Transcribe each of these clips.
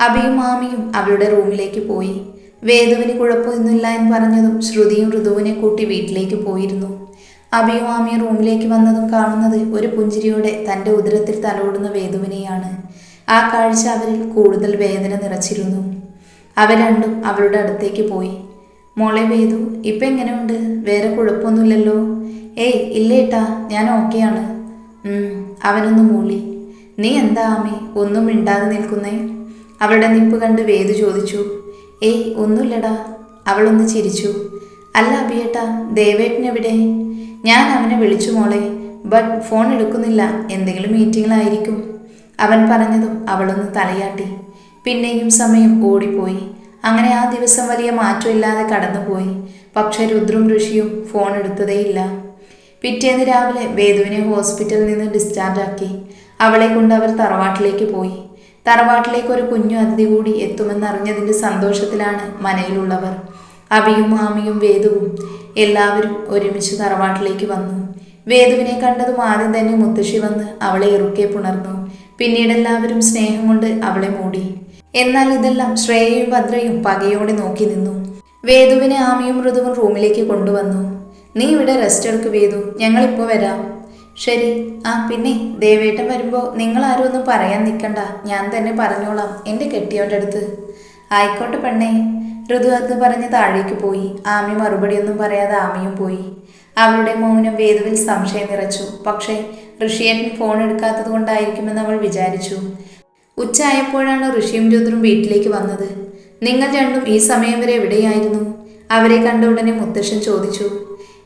അബിയും മാമിയും അവളുടെ റൂമിലേക്ക് പോയി. വേദുവിന് കുഴപ്പമൊന്നുമില്ല എന്ന് പറഞ്ഞതും ശ്രുതിയും ഋതുവിനെ കൂട്ടി വീട്ടിലേക്ക് പോയിരുന്നു. അബിയും മാമിയും റൂമിലേക്ക് വന്നതും കാണുന്നത് ഒരു പുഞ്ചിരിയോടെ തന്റെ ഉദരത്തിൽ തലോടുന്ന വേദുവിനെയാണ്. ആ കാഴ്ച അവരിൽ കൂടുതൽ വേദന നിറച്ചിരുന്നു. അവ രണ്ടും അവളുടെ അടുത്തേക്ക് പോയി. മോളെ വേദു ഇപ്പം എങ്ങനെയുണ്ട്? വേറെ കുഴപ്പമൊന്നുമില്ലല്ലോ. ഏയ് ഇല്ലേട്ടാ ഞാൻ ഓക്കെയാണ്. അവനൊന്ന് മൂളി. നീ എന്താ ആമി ഒന്നും മിണ്ടാതെ നിൽക്കുന്നേ? അവളുടെ നിപ്പ് കണ്ട് വേദു ചോദിച്ചു ഏയ് ഒന്നുമില്ലടാ. അവളൊന്ന് ചിരിച്ചു. അല്ല അബിയേട്ട ദേവേട്ടനെവിടെ ഞാൻ അവനെ വിളിച്ചു മോളെ ബട്ട് ഫോൺ എടുക്കുന്നില്ല. എന്തെങ്കിലും മീറ്റിങ്ങിലായിരിക്കും അവൻ പറഞ്ഞതും അവളൊന്ന് തലയാട്ടി. പിന്നെയും സമയം ഓടിപ്പോയി. അങ്ങനെ ആ ദിവസം വലിയ മാറ്റമില്ലാതെ കടന്നുപോയി. പക്ഷെ രുദ്രും ഋഷിയും ഫോൺ എടുത്തതേയില്ല. പിറ്റേന്ന് രാവിലെ വേദുവിനെ ഹോസ്പിറ്റലിൽ നിന്ന് ഡിസ്ചാർജ് ആക്കി അവളെ കൊണ്ട് അവർ തറവാട്ടിലേക്ക് പോയി. തറവാട്ടിലേക്ക് ഒരു കുഞ്ഞു അതിഥി കൂടി എത്തുമെന്നറിഞ്ഞതിന്റെ സന്തോഷത്തിലാണ് മനയിലുള്ളവർ. അബിയും മാമിയും വേദുവും എല്ലാവരും ഒരുമിച്ച് തറവാട്ടിലേക്ക് വന്നു. വേദുവിനെ കണ്ടതും ആദ്യം തന്നെ മുത്തശ്ശി വന്ന് അവളെ ഇറുക്കെ പുണർന്നു. പിന്നീട് എല്ലാവരും സ്നേഹം കൊണ്ട് അവളെ മൂടി. എന്നാൽ ഇതെല്ലാം ശ്രേയയും ഭദ്രയും പകയോടെ നോക്കി നിന്നു. വേദുവിനെ ആമിയും മൃദുവും റൂമിലേക്ക് കൊണ്ടുവന്നു. നീ ഇവിടെ റെസ്റ്റ് എടുക്ക് വേദു. ഞങ്ങളിപ്പോൾ വരാം. ശരി. ആ പിന്നെ ദേവേട്ടൻ വരുമ്പോൾ നിങ്ങൾ ആരും ഒന്നും പറയാൻ നിൽക്കണ്ട ഞാൻ തന്നെ പറഞ്ഞോളാം എന്റെ കെട്ടിയോന്റെ അടുത്ത്. ആയിക്കോട്ടെ പെണ്ണേ. ഋതു അത് പറഞ്ഞ് താഴേക്ക് പോയി. ആമി മറുപടിയൊന്നും പറയാതെ ആമിയും പോയി. അവളുടെ മൗനം വേദുവിൽ സംശയം നിറച്ചു. പക്ഷേ ഋഷിയേട്ടൻ ഫോൺ എടുക്കാത്തത് കൊണ്ടായിരിക്കുമെന്ന് അവൾ വിചാരിച്ചു. ഉച്ചയായപ്പോഴാണ് ഋഷിയും രുദ്രും വീട്ടിലേക്ക് വന്നത്. നിങ്ങൾ രണ്ടും ഈ സമയം വരെ എവിടെയായിരുന്നു? അവരെ കണ്ട ഉടനെ മുത്തശ്ശൻ ചോദിച്ചു.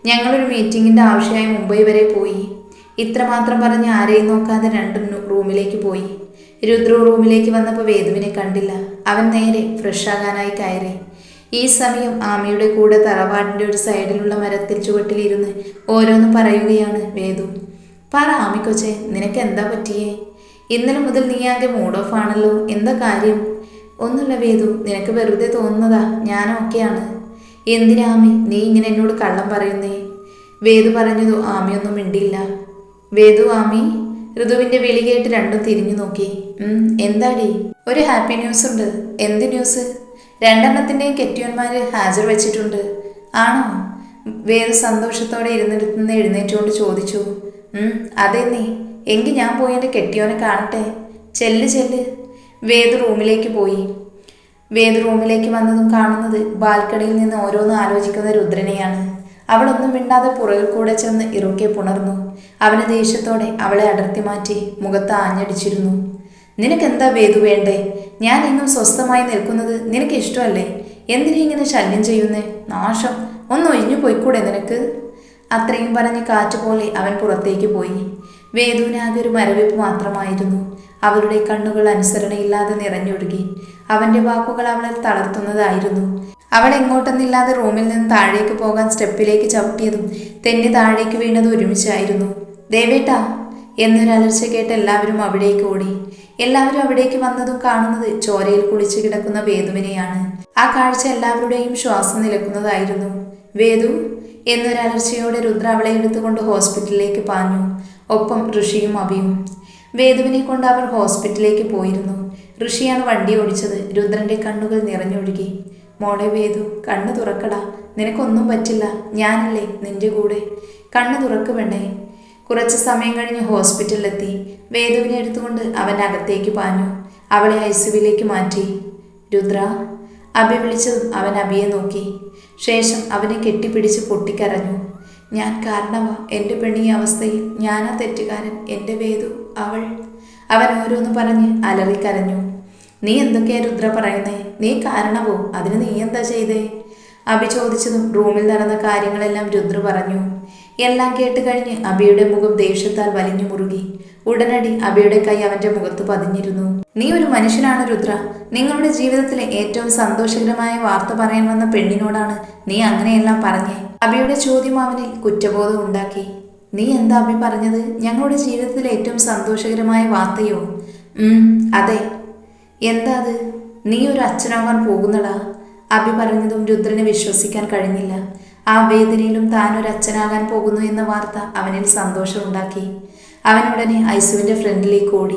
ഞങ്ങളൊരു മീറ്റിങ്ങിന്റെ ആവശ്യമായി മുംബൈ വരെ പോയി. ഇത്രമാത്രം പറഞ്ഞ് ആരെയും നോക്കാതെ രണ്ടും റൂമിലേക്ക് പോയി. രുദ്രു റൂമിലേക്ക് വന്നപ്പോൾ വേദുവിനെ കണ്ടില്ല. അവൻ നേരെ ഫ്രഷ് ആകാനായി കയറി. ഈ സമയം ആമയുടെ കൂടെ തറവാടിന്റെ ഒരു സൈഡിലുള്ള മരത്തിൽ ചുവട്ടിലിരുന്ന് ഓരോന്ന് പറയുകയാണ് വേദു. പറ ആമിക്കൊച്ചെ നിനക്ക് എന്താ പറ്റിയേ? ഇന്നലെ മുതൽ നീ ആകെ മൂഡ് ഓഫ് ആണല്ലോ. എന്താ കാര്യം? ഒന്നുമില്ല വേദു നിനക്ക് വെറുതെ തോന്നുന്നതാ. ഞാൻ എന്തിനാമി നീ ഇങ്ങനെ എന്നോട് കള്ളം പറയുന്നേ? വേദു പറഞ്ഞതു ആമിയൊന്നും മിണ്ടിയില്ല. വേദു ആമി ഋതുവിന്റെ വിളി കേട്ട് രണ്ടും തിരിഞ്ഞു നോക്കി. എന്താടി? ഒരു ഹാപ്പി ന്യൂസ് ഉണ്ട് എന്ത് ന്യൂസ്? രണ്ടെണ്ണത്തിന്റെയും കെട്ടിയോന്മാര് ഹാജർ വെച്ചിട്ടുണ്ട്. ആണോ? വേദു സന്തോഷത്തോടെ ഇരുന്നിടത്തുനിന്ന് എഴുന്നേറ്റുകൊണ്ട് ചോദിച്ചു. അതെ നീ. എങ്കിൽ ഞാൻ പോയി എന്റെ കെട്ടിയോനെ കാണട്ടെ? ചെല്ല് ചെല്ല്. വേദു റൂമിലേക്ക് പോയി. വേദു റൂമിലേക്ക് വന്നതും കാണുന്നത് ബാൽക്കണിയിൽ നിന്ന് ഓരോന്നും ആലോചിക്കുന്ന രുദ്രനെയാണ്. അവളൊന്നും മിണ്ടാതെ പുറകിൽ കൂടെ ചെന്ന് ഇറുക്കെ പുണർന്നു. അവന് ദേഷ്യത്തോടെ അവളെ അടർത്തി മാറ്റി മുഖത്ത് ആഞ്ഞടിച്ചിരുന്നു. നിനക്കെന്താ വേദു വേണ്ടേ? ഞാൻ ഇന്നും സ്വസ്ഥമായി നിൽക്കുന്നത് നിനക്ക് ഇഷ്ടമല്ലേ? എന്തിനെ ഇങ്ങനെ ശല്യം ചെയ്യുന്നേ? നാശം. ഒന്ന് ഒഴിഞ്ഞു പോയിക്കൂടെ നിനക്ക്? അത്രയും പറഞ്ഞ് കാറ്റ് പോലെ അവൻ പുറത്തേക്ക് പോയി. വേദുവിനാകെ ഒരു മരവിപ്പ് മാത്രമായിരുന്നു. അവരുടെ കണ്ണുകൾ അനുസരണയില്ലാതെ നിറഞ്ഞൊഴുകി. അവന്റെ വാക്കുകൾ അവളെ തളർത്തുന്നതായിരുന്നു. അവൾ എങ്ങോട്ടെന്നില്ലാതെ റൂമിൽ നിന്ന് താഴേക്ക് പോകാൻ സ്റ്റെപ്പിലേക്ക് ചവിട്ടിയതും തെന്നി താഴേക്ക് വീണത് ഒരുമിച്ചായിരുന്നു. ദേവേട്ടാ എന്നൊരു അലർച്ച കേട്ട് എല്ലാവരും അവിടേക്ക് ഓടി. എല്ലാവരും അവിടേക്ക് വന്നതും കാണുന്നത് ചോരയിൽ കുളിച്ചു കിടക്കുന്ന വേദുവിനെയാണ് ആ കാഴ്ച എല്ലാവരുടെയും ശ്വാസം നിലക്കുന്നതായിരുന്നു. വേദു എന്നൊരു അലർച്ചയോടെ രുദ്ര അവളെ എടുത്തുകൊണ്ട് ഹോസ്പിറ്റലിലേക്ക് പാഞ്ഞു. ഒപ്പം ഋഷിയും അഭിയും വേദുവിനെ കൊണ്ട് അവർ ഹോസ്പിറ്റലിലേക്ക് പോയിരുന്നു. ഋഷിയാണ് വണ്ടി ഓടിച്ചത്. രുദ്രന്റെ കണ്ണുകൾ നിറഞ്ഞൊഴുകി. മോളെ വേദു കണ്ണ് തുറക്കടാ. നിനക്കൊന്നും പറ്റില്ല. ഞാനല്ലേ നിന്റെ കൂടെ. കണ്ണു തുറക്ക് വേണ്ടേ കുറച്ച് സമയം കഴിഞ്ഞ് ഹോസ്പിറ്റലിലെത്തി. വേദുവിനെ എടുത്തുകൊണ്ട് അവൻ അകത്തേക്ക് പാഞ്ഞു. അവളെ ഐസുവിലേക്ക് മാറ്റി. രുദ്ര അഭി വിളിച്ചതും അവൻ അഭിയെ നോക്കി. ശേഷം അവനെ കെട്ടിപ്പിടിച്ച് പൊട്ടിക്കരഞ്ഞു. ഞാൻ കാരണമാ എന്റെ പെണ്ണി അവസ്ഥയിൽ. ഞാനാ തെറ്റുകാരൻ. എന്റെ വേദു അവൾ. അവൻ ഓരോന്ന് പറഞ്ഞ് അലറിക്കരഞ്ഞു. നീ എന്തൊക്കെയാ രുദ്ര പറയുന്നേ? നീ കാരണവും? അതിന് നീ എന്താ ചെയ്തേ? അഭി ചോദിച്ചതും റൂമിൽ നടന്ന കാര്യങ്ങളെല്ലാം രുദ്ര പറഞ്ഞു. എല്ലാം കേട്ട് കഴിഞ്ഞ് അബിയുടെ മുഖം ദേഷ്യത്താൽ വലിഞ്ഞു മുറുകി. ഉടനടി അബിയുടെ കൈ അവന്റെ മുഖത്ത് പതിഞ്ഞിരുന്നു. നീ ഒരു മനുഷ്യനാണ് രുദ്ര. നിങ്ങളുടെ ജീവിതത്തിലെ ഏറ്റവും സന്തോഷകരമായ വാർത്ത പറയാൻ വന്ന പെണ്ണിനോടാണ് നീ അങ്ങനെയെല്ലാം പറഞ്ഞേ. അബിയുടെ ചോദ്യം അവനിൽ കുറ്റബോധം ഉണ്ടാക്കി. നീ എന്താ അബി പറഞ്ഞത്? ഞങ്ങളുടെ ജീവിതത്തിലെ ഏറ്റവും സന്തോഷകരമായ വാർത്തയോ? അതെ. എന്താ അത്? നീ ഒരു അച്ഛനാവാൻ പോകുന്നടാ. അഭി പറഞ്ഞതും രുദ്രന് വിശ്വസിക്കാൻ കഴിഞ്ഞില്ല. ആ വേദനയിലും താൻ ഒരു അച്ഛനാകാൻ പോകുന്നു എന്ന വാർത്ത അവനിൽ സന്തോഷമുണ്ടാക്കി. അവൻ ഉടനെ ഐസുവിന്റെ ഫ്രണ്ടിലേക്ക് ഓടി.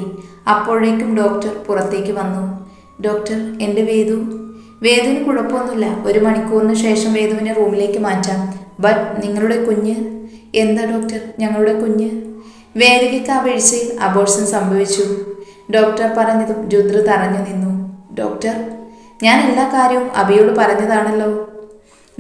അപ്പോഴേക്കും ഡോക്ടർ പുറത്തേക്ക് വന്നു. ഡോക്ടർ എന്റെ വേദു? വേദുവിന് കുഴപ്പമൊന്നുമില്ല. ഒരു മണിക്കൂറിന് ശേഷം വേദുവിനെ റൂമിലേക്ക് മാറ്റാം. ബട്ട് നിങ്ങളുടെ കുഞ്ഞ്? എന്താ ഡോക്ടർ? ഞങ്ങളുടെ കുഞ്ഞ്? വേദികയ്ക്ക് ആ വീഴ്ചയിൽ അബോർഷൻ സംഭവിച്ചു. ഡോക്ടർ പറഞ്ഞതും രുദ്ര തറഞ്ഞു നിന്നു. ഡോക്ടർ ഞാൻ എല്ലാ കാര്യവും അബിയോട് പറഞ്ഞതാണല്ലോ.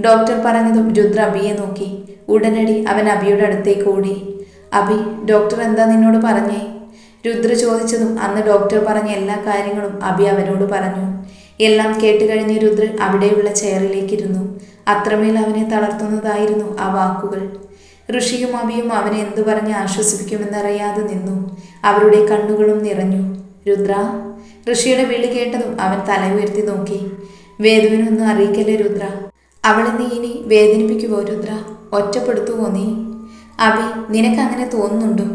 ഡോക്ടർ പറഞ്ഞതും രുദ്ര അബിയെ നോക്കി. ഉടനടി അവൻ അബിയുടെ അടുത്തേക്ക് ഓടി. അബി ഡോക്ടർ എന്താ നിന്നോട് പറഞ്ഞേ? രുദ്ര ചോദിച്ചതും അന്ന് ഡോക്ടർ പറഞ്ഞ എല്ലാ കാര്യങ്ങളും അബി അവനോട് പറഞ്ഞു. എല്ലാം കേട്ടുകഴിഞ്ഞ് രുദ്ര അവിടെയുള്ള ചെയറിലേക്കിരുന്നു. അത്രമേൽ അവനെ തളർത്തുന്നതായിരുന്നു ആ വാക്കുകൾ. ഋഷിയും അബിയും അവനെ എന്തു പറഞ്ഞ് ആശ്വസിപ്പിക്കുമെന്നറിയാതെ നിന്നു. അവരുടെ കണ്ണുകളും നിറഞ്ഞു. രുദ്ര ഋഷിയുടെ വിളി കേട്ടതും അവൻ തല ഉയർത്തി നോക്കി. വേദുവിനൊന്നും അറിയിക്കല്ലേ രുദ്ര? അവളെ നീ ഇനി വേദനിപ്പിക്കുവോ രുദ്ര? ഒറ്റപ്പെടുത്തുവോ നീ? അബി നിനക്കങ്ങനെ തോന്നുന്നുണ്ടോ?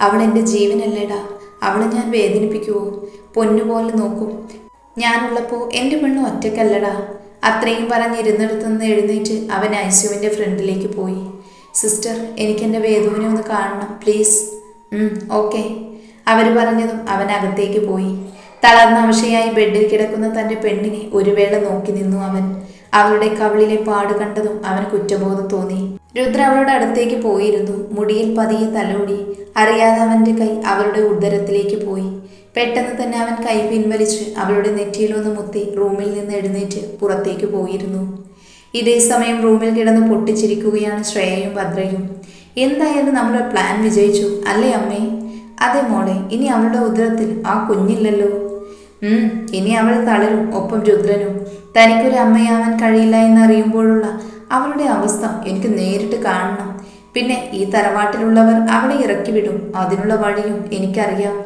അവൾ എന്റെ ജീവനല്ലേടാ. അവളെ ഞാൻ വേദനിപ്പിക്കുവോ? പൊന്നുപോലെ നോക്കും. ഞാനുള്ളപ്പോൾ എന്റെ പെണ്ണ് ഒറ്റക്കല്ലടാ അത്രയും പറഞ്ഞിരുന്നിടത്തു നിന്ന് എഴുന്നേറ്റ് അവൻ ഐസുവിന്റെ ഫ്രണ്ടിലേക്ക് പോയി. സിസ്റ്റർ എനിക്കെന്റെ വേദുവിനെ ഒന്ന് കാണണം പ്ലീസ്. ഓക്കെ. അവർ പറഞ്ഞതും അവൻ അകത്തേക്ക് പോയി. തളർന്ന അവശയായി ബെഡിൽ കിടക്കുന്ന തന്റെ പെണ്ണിനെ ഒരു വേള നോക്കി നിന്നു അവൻ. അവളുടെ കവിളിലെ പാട് കണ്ടതും അവന് കുറ്റബോധം തോന്നി. രുദ്ര അവളുടെ അടുത്തേക്ക് പോയിരുന്നു. മുടിയിൽ പതിയെ തലോടി. അറിയാതെ അവന്റെ കൈ അവളുടെ ഉദരത്തിലേക്ക് പോയി. പെട്ടെന്ന് തന്നെ അവൻ കൈ പിൻവലിച്ച് അവളുടെ നെറ്റിയിലൊന്ന് മുത്തി റൂമിൽ നിന്ന് എഴുന്നേറ്റ് പുറത്തേക്ക് പോയിരുന്നു. ഇതേ സമയം റൂമിൽ കിടന്ന് പൊട്ടിച്ചിരിക്കുകയാണ് ശ്രേയയും ഭദ്രയും. എന്തായാലും നമ്മുടെ പ്ലാൻ വിജയിച്ചു? അല്ലേ അമ്മേ? അതെ മോളെ ഇനി അവളുടെ ഉദരത്തിൽ ആ കുഞ്ഞില്ലല്ലോ. ഇനി അവൾ തളരും ഒപ്പം രുദ്രനും. തനിക്കൊരു അമ്മയാവാൻ കഴിയില്ല എന്നറിയുമ്പോഴുള്ള അവളുടെ അവസ്ഥ എനിക്ക് നേരിട്ട് കാണണം. പിന്നെ ഈ തറവാട്ടിലുള്ളവർ അവളെ ഇറക്കി വിടും അതിനുള്ള വഴിയും എനിക്കറിയാം.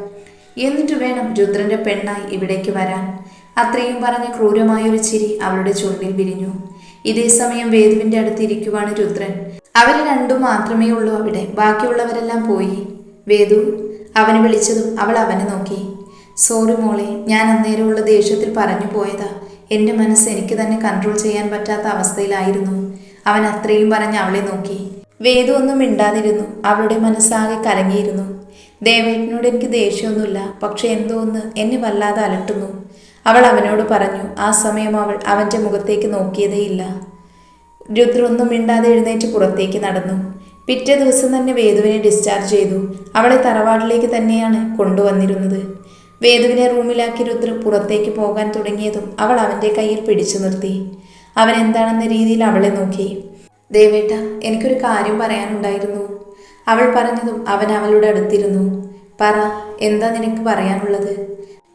എന്നിട്ട് വേണം രുദ്രന്റെ പെണ്ണായി ഇവിടേക്ക് വരാൻ. അത്രയും പറഞ്ഞ് ക്രൂരമായൊരു ചിരി അവളുടെ ചുണ്ടിൽ വിരിഞ്ഞു. ഇതേ സമയം വേദുവിന്റെ അടുത്തിരിക്കുവാണ് രുദ്രൻ. അവർ രണ്ടും മാത്രമേ ഉള്ളൂ അവിടെ ബാക്കിയുള്ളവരെല്ലാം പോയി. വേദു അവനെ വിളിച്ചതും അവൾ അവനെ നോക്കി. സോറി മോളെ ഞാൻ അന്നേരമുള്ള ദേഷ്യത്തിൽ പറഞ്ഞു പോയതാ. എന്റെ മനസ്സ് എനിക്ക് തന്നെ കൺട്രോൾ ചെയ്യാൻ പറ്റാത്ത അവസ്ഥയിലായിരുന്നു. അവൻ അത്രയും പറഞ്ഞ് അവളെ നോക്കി. വേദു ഒന്നും മിണ്ടാതിരുന്നു. അവളുടെ മനസ്സാകെ കലങ്ങിയിരുന്നു. ദേവേട്ടനോട് എനിക്ക് ദേഷ്യമൊന്നുമില്ല. പക്ഷെ എന്തോ ഒന്ന് എന്നെ വല്ലാതെ അലട്ടുന്നു. അവൾ അവനോട് പറഞ്ഞു. ആ സമയം അവൾ അവന്റെ മുഖത്തേക്ക് നോക്കിയതേയില്ല. രുദ്രൊന്നും മിണ്ടാതെ എഴുന്നേറ്റ് പുറത്തേക്ക് നടന്നു. പിറ്റേ ദിവസം തന്നെ വേദുവിനെ ഡിസ്ചാർജ് ചെയ്തു. അവളെ തറവാട്ടിലേക്ക് തന്നെയാണ് കൊണ്ടുവന്നിരുന്നത്. വേദുവിനെ റൂമിലാക്കി രുദ്ര പുറത്തേക്ക് പോകാൻ തുടങ്ങിയതും അവൾ അവന്റെ കയ്യിൽ പിടിച്ചു നിർത്തി. അവൻ എന്താണെന്ന രീതിയിൽ അവളെ നോക്കി. ദേവേട്ട എനിക്കൊരു കാര്യം പറയാനുണ്ടായിരുന്നു. അവൾ പറഞ്ഞതും അവൻ അവളുടെ അടുത്തിരുന്നു. പറ എന്താ നിനക്ക് പറയാനുള്ളത്?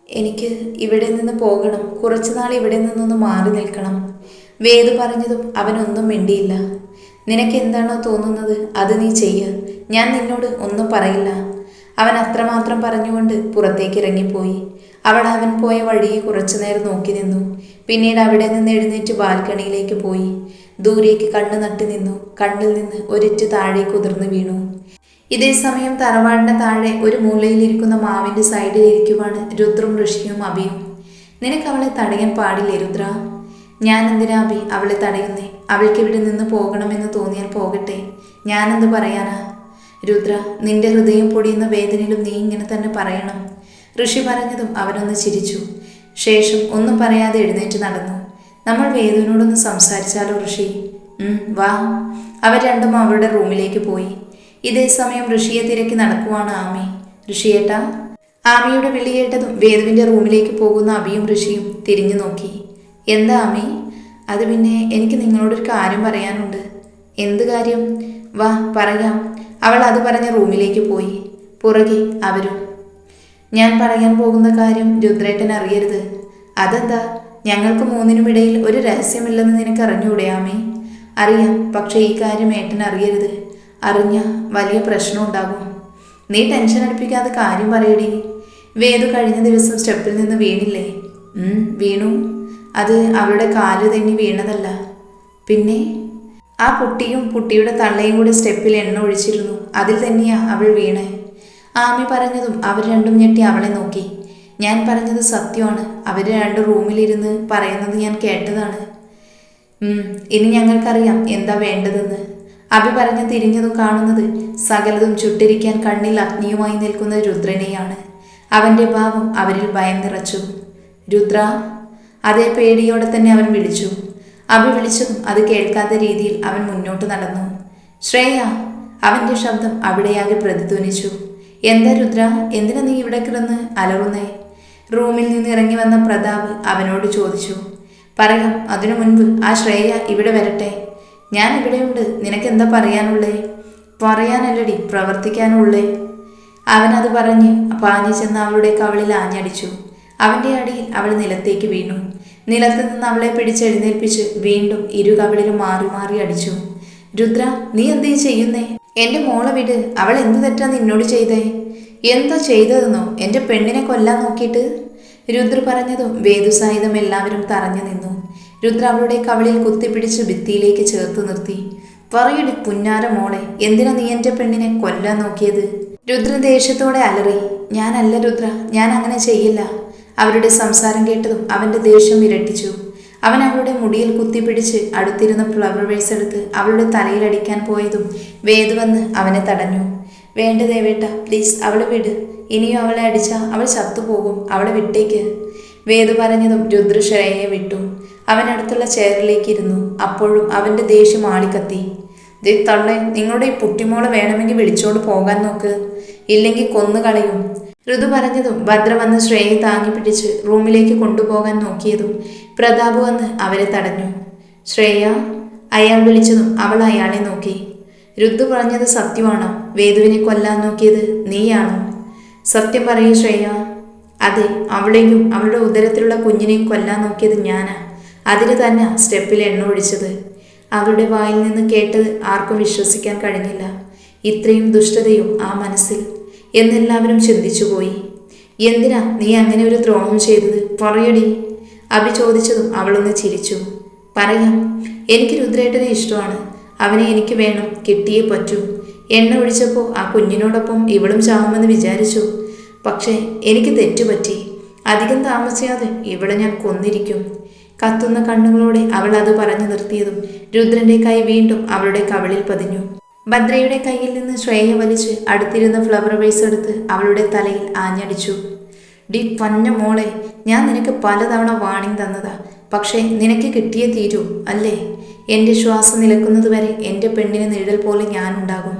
എനിക്ക് ഇവിടെ നിന്ന് പോകണം. കുറച്ചുനാൾ ഇവിടെ നിന്നൊന്ന് മാറി നിൽക്കണം. വേദു പറഞ്ഞതും അവനൊന്നും മിണ്ടിയില്ല. നിനക്ക് എന്താണോ തോന്നുന്നത്? അത് നീ ചെയ്യ. ഞാൻ നിന്നോട് ഒന്നും പറയില്ല. അവൻ അത്രമാത്രം പറഞ്ഞുകൊണ്ട് പുറത്തേക്ക് ഇറങ്ങിപ്പോയി അവൾ അവൻ പോയ വഴിയെ കുറച്ചു നേരം നോക്കി നിന്നു. പിന്നീട് അവിടെ നിന്ന് എഴുന്നേറ്റ് ബാൽക്കണിയിലേക്ക് പോയി. ദൂരേക്ക് കണ്ണു നട്ടി നിന്നു. കണ്ണിൽ നിന്ന് ഒരിറ്റ് താഴേക്ക് ഉതിർന്നു വീണു. ഇതേ സമയം തറവാടിന്റെ താഴെ ഒരു മൂലയിലിരിക്കുന്ന മാവിന്റെ സൈഡിൽ ഇരിക്കുവാണ് രുദ്രും ഋഷിയും അഭിയും നിനക്ക് അവളെ തടയാൻ പാടില്ലേ രുദ്ര? ഞാൻ എന്തിനാ അഭി അവളെ തടയുന്നേ? അവൾക്ക് ഇവിടെ നിന്ന് പോകണമെന്ന് തോന്നിയാൽ പോകട്ടെ. ഞാനെന്ത് പറയാനാ? രുദ്ര നിന്റെ ഹൃദയം പൊടിയുന്ന വേദനയിലും നീ ഇങ്ങനെ തന്നെ പറയണം. ഋഷി പറഞ്ഞതും അവനൊന്ന് ചിരിച്ചു. ശേഷം ഒന്നും പറയാതെ എഴുന്നേറ്റ് നടന്നു. നമ്മൾ വേദുവിനോടൊന്ന് സംസാരിച്ചാലോ ഋഷി? വാ. അവർ രണ്ടും അവരുടെ റൂമിലേക്ക് പോയി. ഇതേ സമയം ഋഷിയെ തിരക്കി നടക്കുവാണ് ആമി. ഋഷിയേട്ടാ? ആമിയുടെ വിളി കേട്ടതും വേദുവിന്റെ റൂമിലേക്ക് പോകുന്ന അബിയും ഋഷിയും തിരിഞ്ഞു നോക്കി. എന്താ അമ്മേ? അത് പിന്നെ എനിക്ക് നിങ്ങളോടൊരു കാര്യം പറയാനുണ്ട്. എന്ത് കാര്യം? വാ പറയാം. അവൾ അത് പറഞ്ഞ റൂമിലേക്ക് പോയി. പുറകെ അവരും. ഞാൻ പറയാൻ പോകുന്ന കാര്യം രുദ്രേട്ടൻ അറിയരുത്. അതെന്താ? ഞങ്ങൾക്ക് മൂന്നിനുമിടയിൽ ഒരു രഹസ്യമില്ലെന്ന് നിനക്ക് അറിഞ്ഞൂടെ അറിയാം പക്ഷേ ഈ കാര്യം ഏട്ടൻ അറിയരുത്. അറിഞ്ഞ വലിയ പ്രശ്നം ഉണ്ടാകും. നീ ടെൻഷൻ അടുപ്പിക്കാതെ കാര്യം പറയടി. വേദു കഴിഞ്ഞ ദിവസം സ്റ്റെപ്പിൽ നിന്ന് വീണില്ലേ? വീണു. അത് അവളുടെ കാൽ തന്നെ വീണതല്ല. പിന്നെ? ആ കുട്ടിയും കുട്ടിയുടെ തള്ളയും കൂടി സ്റ്റെപ്പിൽ എണ്ണ ഒഴിച്ചിരുന്നു. അതിൽ തന്നെയാ അവൾ വീണേ. ആമി പറഞ്ഞതും അവർ രണ്ടും ഞെട്ടി അവളെ നോക്കി. ഞാൻ പറഞ്ഞത് സത്യമാണ്. അവർ രണ്ട് റൂമിലിരുന്ന് പറയുന്നത് ഞാൻ കേട്ടതാണ്. ഇനി ഞങ്ങൾക്കറിയാം എന്താ വേണ്ടതെന്ന്. അഭി പറഞ്ഞ് തിരിഞ്ഞതും കാണുന്നത് സകലതും ചുട്ടിരിക്കാൻ കണ്ണിൽ അഗ്നിയുമായി നിൽക്കുന്ന രുദ്രനെയാണ്. അവന്റെ ഭാവം അവരിൽ ഭയം നിറച്ചു. രുദ്ര അതേ പേടിയോടെ തന്നെ അവൻ വിളിച്ചു. അഭി വിളിച്ചും അത് കേൾക്കാത്ത രീതിയിൽ അവൻ മുന്നോട്ട് നടന്നു. ശ്രേയ അവന്റെ ശബ്ദം അവിടെയാകെ പ്രതിധ്വനിച്ചു. എന്താ രുദ്ര എന്തിനാ നീ ഇവിടെ കിടന്ന് അലറുന്നേ? റൂമിൽ നിന്ന് ഇറങ്ങി വന്ന പ്രതാപ് അവനോട് ചോദിച്ചു. പറയാം അതിനു മുൻപ് ആ ശ്രേയ ഇവിടെ വരട്ടെ. ഞാൻ ഇവിടെയുണ്ട്. നിനക്കെന്താ പറയാനുള്ളേ? പറയാനല്ലടി പ്രവർത്തിക്കാനുള്ളേ. അവനത് പറഞ്ഞ് പാഞ്ഞു ചെന്ന് അവളുടെ കവളിൽ ആഞ്ഞടിച്ചു. അവന്റെ അടിയിൽ അവൾ നിലത്തേക്ക് വീണു. നിലത്ത് നിന്ന് അവളെ പിടിച്ചെഴുന്നേൽപ്പിച്ച് വീണ്ടും ഇരു കവിളിലും മാറി മാറി അടിച്ചു. രുദ്ര നീ എന്തേ ചെയ്യുന്നേ? എന്റെ മോളെ വിട് അവൾ എന്ത് തെറ്റാ നിന്നോട് ചെയ്തേ? എന്താ ചെയ്തതെന്നോ? എന്റെ പെണ്ണിനെ കൊല്ലാൻ നോക്കിയിട്ട്? രുദ്ര പറഞ്ഞതും വേദുസായുധം എല്ലാവരും തറഞ്ഞു നിന്നു. രുദ്ര അവളുടെ കവളിൽ കുത്തിപ്പിടിച്ച് ഭിത്തിയിലേക്ക് ചേർത്ത് നിർത്തി. പറയടി പുന്നാര മോളെ എന്തിനാ നീ എന്റെ പെണ്ണിനെ കൊല്ലാൻ നോക്കിയത്? രുദ്ര ദേഷ്യത്തോടെ അലറി ഞാനല്ല രുദ്ര ഞാൻ അങ്ങനെ ചെയ്യില്ല. അവരുടെ സംസാരം കേട്ടതും അവന്റെ ദേഷ്യം ഇരട്ടിച്ചു. അവൻ അവളുടെ മുടിയിൽ കുത്തിപ്പിടിച്ച് അടുത്തിരുന്ന ഫ്ലവർ വേഴ്സ് എടുത്ത് അവളുടെ തലയിലടിക്കാൻ പോയതും വേദു വന്ന് അവനെ തടഞ്ഞു. വേണ്ട ദേവേട്ട പ്ലീസ് അവളെ വിട്. ഇനിയും അവളെ അടിച്ചാൽ അവൾ ചത്തുപോകും അവളെ വിട്ടേക്ക്. വേദു പറഞ്ഞതും രുദ്രശ്രേയെ വിട്ടു. അവനടുത്തുള്ള ചെയറിലേക്ക് ഇരുന്നു. അപ്പോഴും അവന്റെ ദേഷ്യം ആളിക്കത്തി. ദേ തള്ളെ നിങ്ങളുടെ ഈ പുട്ടിമോളെ വേണമെങ്കിൽ വിളിച്ചോണ്ട് പോകാൻ നോക്ക്. ഇല്ലെങ്കിൽ കൊന്നു കളയും ഋതു പറഞ്ഞതും ഭദ്ര വന്ന് ശ്രേയെ താങ്ങി പിടിച്ച് റൂമിലേക്ക് കൊണ്ടുപോകാൻ നോക്കിയതും പ്രതാപ് വന്ന് അവരെ തടഞ്ഞു. ശ്രേയ അയാൾ വിളിച്ചതും അവൾ അയാളെ നോക്കി. രുദ്ദു പറഞ്ഞത് സത്യമാണോ? വേദുവിനെ കൊല്ലാൻ നോക്കിയത് നീയാണോ? സത്യം പറയൂ ശ്രേയ. അതെ അവളെയും അവളുടെ ഉദരത്തിലുള്ള കുഞ്ഞിനെയും കൊല്ലാൻ നോക്കിയത് ഞാനാ. അതിന് തന്നെ സ്റ്റെപ്പിൽ എണ്ണ ഒഴിച്ചത്. അവളുടെ വായിൽ നിന്ന് കേട്ടത് ആർക്കും വിശ്വസിക്കാൻ കഴിഞ്ഞില്ല. ഇത്രയും ദുഷ്ടതയും ആ മനസ്സിൽ എന്നെല്ലാവരും ചിന്തിച്ചുപോയി എന്തിനാ നീ അങ്ങനെ ഒരു ദ്രോഹം ചെയ്തത്? പറയടി. അഭി ചോദിച്ചതും അവളൊന്ന് ചിരിച്ചു. പറയാം. എനിക്ക് രുദ്രേട്ടനെ ഇഷ്ടമാണ്. അവനെ എനിക്ക് വേണം. കിട്ടിയേ പറ്റൂ. എണ്ണ ഒഴിച്ചപ്പോൾ ആ കുഞ്ഞിനോടൊപ്പം ഇവളും ചാവുമെന്ന് വിചാരിച്ചു. പക്ഷേ എനിക്ക് തെറ്റുപറ്റി അധികം താമസിയാതെ ഇവളെ ഞാൻ കൊന്നിരിക്കും. കത്തുന്ന കണ്ണുകളോടെ അവൾ അത് പറഞ്ഞു നിർത്തിയതും രുദ്രന്റെ കൈ വീണ്ടും അവളുടെ കവളിൽ പതിഞ്ഞു. ഭദ്രയുടെ കയ്യിൽ നിന്ന് ശ്രേയ വലിച്ച് അടുത്തിരുന്ന ഫ്ലവർ വൈസ് എടുത്ത് അവളുടെ തലയിൽ ആഞ്ഞടിച്ചു. ഡി പഞ്ഞ മോളെ ഞാൻ നിനക്ക് പലതവണ വാണിംഗ് തന്നതാ. പക്ഷേ നിനക്ക് കിട്ടിയേ തീരൂ അല്ലേ? എന്റെ ശ്വാസം നിലക്കുന്നതുവരെ എന്റെ പെണ്ണിന് നിഴൽ പോലെ ഞാനുണ്ടാകും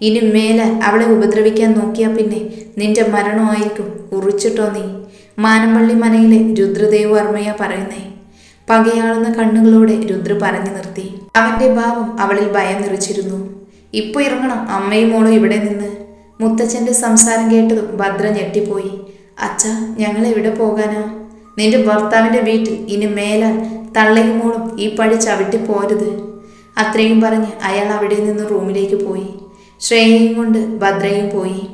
ഇനി മേലെ അവളെ ഉപദ്രവിക്കാൻ നോക്കിയാൽ പിന്നെ നിന്റെ മരണമായിരിക്കും കുറിച്ചിട്ടോ നീ? മാനമ്പള്ളി മനയിലെ രുദ്രദേവ് വർമ്മയ പറയുന്നേ. പകയാളുന്ന കണ്ണുകളോടെ രുദ്ര പറഞ്ഞു നിർത്തി. അവന്റെ ഭാവം അവളിൽ ഭയം നിറച്ചിരുന്നു. ഇപ്പൊ ഇറങ്ങണം. അമ്മയും മോളും ഇവിടെ നിന്ന്. മുത്തച്ഛന്റെ സംസാരം കേട്ടതും ഭദ്ര ഞെട്ടിപ്പോയി. അച്ഛ ഞങ്ങൾ എവിടെ പോകാനാ? നിന്റെ ഭർത്താവിന്റെ വീട്ടിൽ ഇനി മേലാൽ തള്ളയും മോളും ഈ പഴി ചവിട്ടി പോരുത്. അത്രയും പറഞ്ഞ് അയാൾ അവിടെ നിന്ന് റൂമിലേക്ക് പോയി. ശ്രേയയും കൊണ്ട് ഭദ്രയും പോയി.